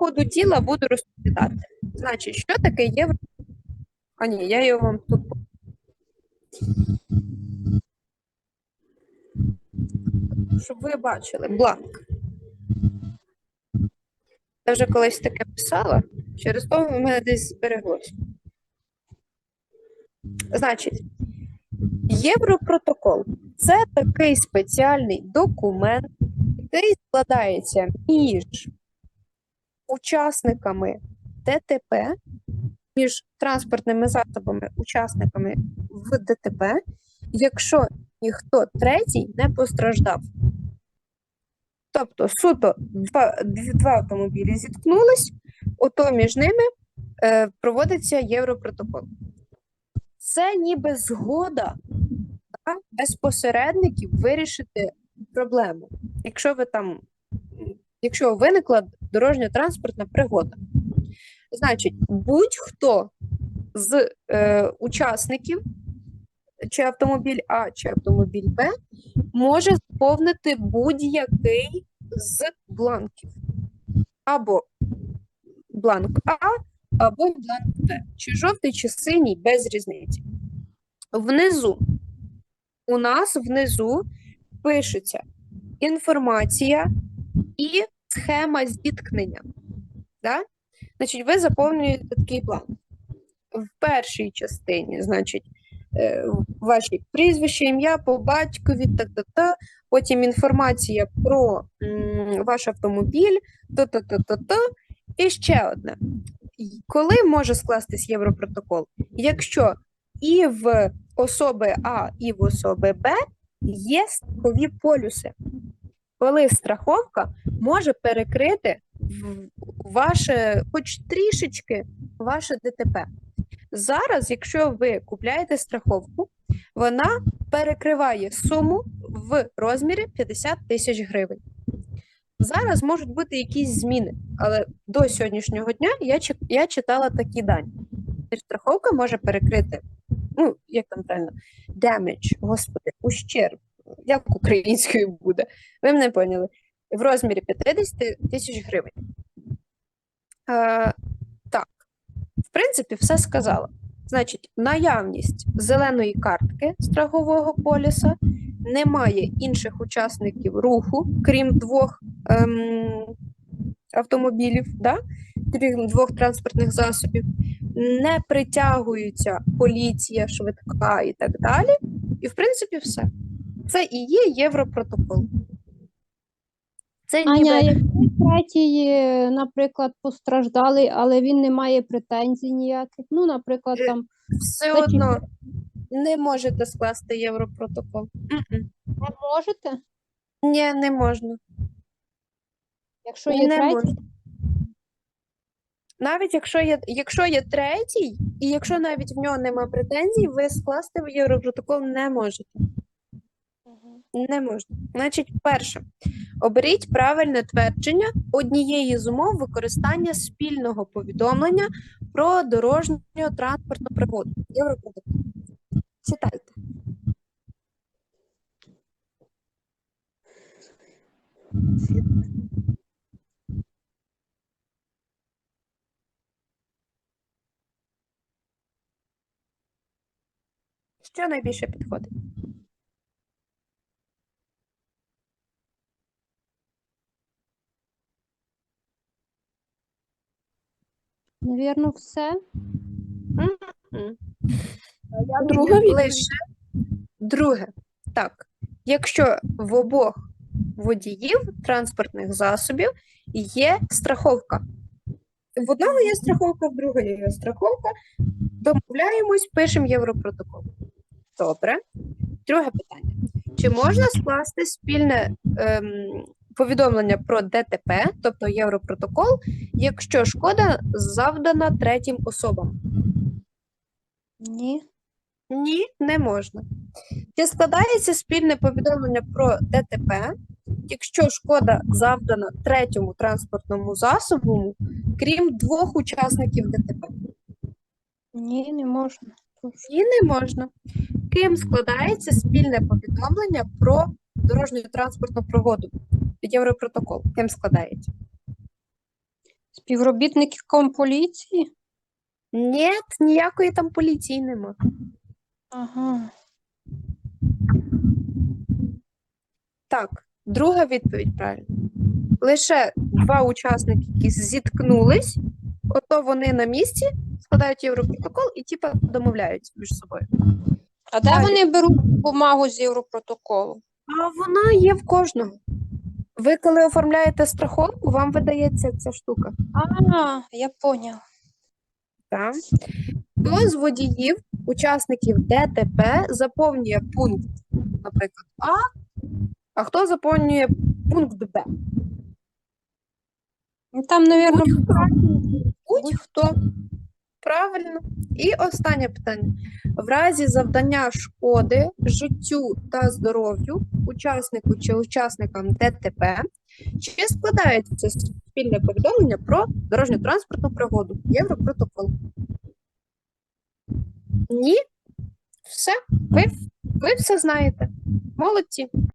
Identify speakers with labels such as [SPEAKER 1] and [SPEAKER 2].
[SPEAKER 1] ходу діла буду розповідати. Значить, що таке євро? А ні, я його вам тут. Щоб ви бачили, бланк. Я вже колись таке писала, через то в мене десь збереглося. Значить, Європротокол це такий спеціальний документ, який складається між учасниками ДТП, між транспортними засобами, учасниками в ДТП, якщо ніхто третій не постраждав. Тобто суто два, два автомобілі зіткнулись, ото між ними е, проводиться Європротокол. Це ніби згода да, без посередників вирішити проблему. Якщо ви там, якщо виникла дорожньо-транспортна пригода, значить, будь-хто з е, учасників, чи автомобіль А, чи автомобіль Б, може заповнити будь-який з бланків. Або бланк А, або бланк Б. Чи жовтий, чи синій, без різниці. Внизу у нас внизу пишеться інформація і схема зіткнення. Да? Значить, ви заповнюєте такий бланк. В першій частині, значить, е, ваші прізвище, ім'я по батькові, та-та-та, потім інформація про м, ваш автомобіль, та-та-та-та-та, і ще одне. Коли може скластись Європротокол? Якщо і в особи А, і в особи Б є страхові полюси. Коли страховка може перекрити ваше, хоч трішечки, ваше ДТП. Зараз, якщо ви купляєте страховку, вона перекриває суму в розмірі 50 тисяч гривень. Зараз можуть бути якісь зміни, але до сьогоднішнього дня я, я читала такі дані. Страховка може перекрити, ну, як там правильно, damage, господи, ущерб. Як українською буде? Ви мене поняли. В розмірі 50 тисяч гривень. Е, так, в принципі, все сказала. Значить, наявність зеленої картки страхового поліса, немає інших учасників руху, крім двох ем, автомобілів, да? крім двох транспортних засобів, не притягується поліція, швидка і так далі. І, в принципі, все. Це і є Європротокол. Це
[SPEAKER 2] Аня,
[SPEAKER 1] ніби...
[SPEAKER 2] якщо третій, е, наприклад, постраждалий, але він не має претензій ніяких. Ну, наприклад,
[SPEAKER 1] Е,
[SPEAKER 2] там
[SPEAKER 1] все
[SPEAKER 2] Зачем?
[SPEAKER 1] одно не можете скласти Європротокол.
[SPEAKER 2] Не можете,
[SPEAKER 1] Ні, не можна.
[SPEAKER 2] якщо є
[SPEAKER 1] Не
[SPEAKER 2] третій,
[SPEAKER 1] можна. Навіть якщо є, якщо є третій, і якщо навіть в нього нема претензій, ви скласти Європротокол не можете. Не можна. Значить, перше, оберіть правильне твердження однієї з умов використання спільного повідомлення про дорожню транспортну пригоду. Європротокол. Читайте. Що найбільше підходить?
[SPEAKER 2] Навірно, все.
[SPEAKER 1] М.
[SPEAKER 2] Друга.
[SPEAKER 1] Лише друге. Так, якщо в обох водіїв транспортних засобів є страховка. В одного є страховка, в другого є страховка. Домовляємось, пишемо Європротокол. Добре. Друге питання. Чи можна скласти спільне ем, повідомлення про ДТП, тобто Європротокол, якщо шкода завдана третім особам?
[SPEAKER 2] Ні.
[SPEAKER 1] Ні, не можна. Чи складається спільне повідомлення про ДТП, якщо шкода завдана третьому транспортному засобу, крім двох учасників ДТП?
[SPEAKER 2] Ні, не можна.
[SPEAKER 1] І не можна. Ким складається спільне повідомлення про дорожню транспортну пригоду? Європротокол. Ким складається?
[SPEAKER 2] Співробітником поліції?
[SPEAKER 1] Ні, ніякої там поліції нема.
[SPEAKER 2] Ага.
[SPEAKER 1] Так, друга відповідь правильна. Лише два учасники, які зіткнулись, ото вони на місці складають європротокол і типа домовляються між собою.
[SPEAKER 2] А де
[SPEAKER 1] Далі.
[SPEAKER 2] вони беруть бумагу з Європротоколу?
[SPEAKER 1] А вона є в кожного. Ви, коли оформляєте страховку, вам видається ця штука.
[SPEAKER 2] А, я поняла.
[SPEAKER 1] Так. Хто з водіїв, учасників ДТП, заповнює пункт, наприклад, А, а хто заповнює пункт Б?
[SPEAKER 2] Ну, Там, мабуть.
[SPEAKER 1] Будь-хто. Правильно. І останнє питання. В разі завдання шкоди життю та здоров'ю учаснику чи учасникам ДТП, чи складається спільне повідомлення про дорожньо-транспортну пригоду? Європротокол. Ні? Все. Ви, ви все знаєте. Молодці.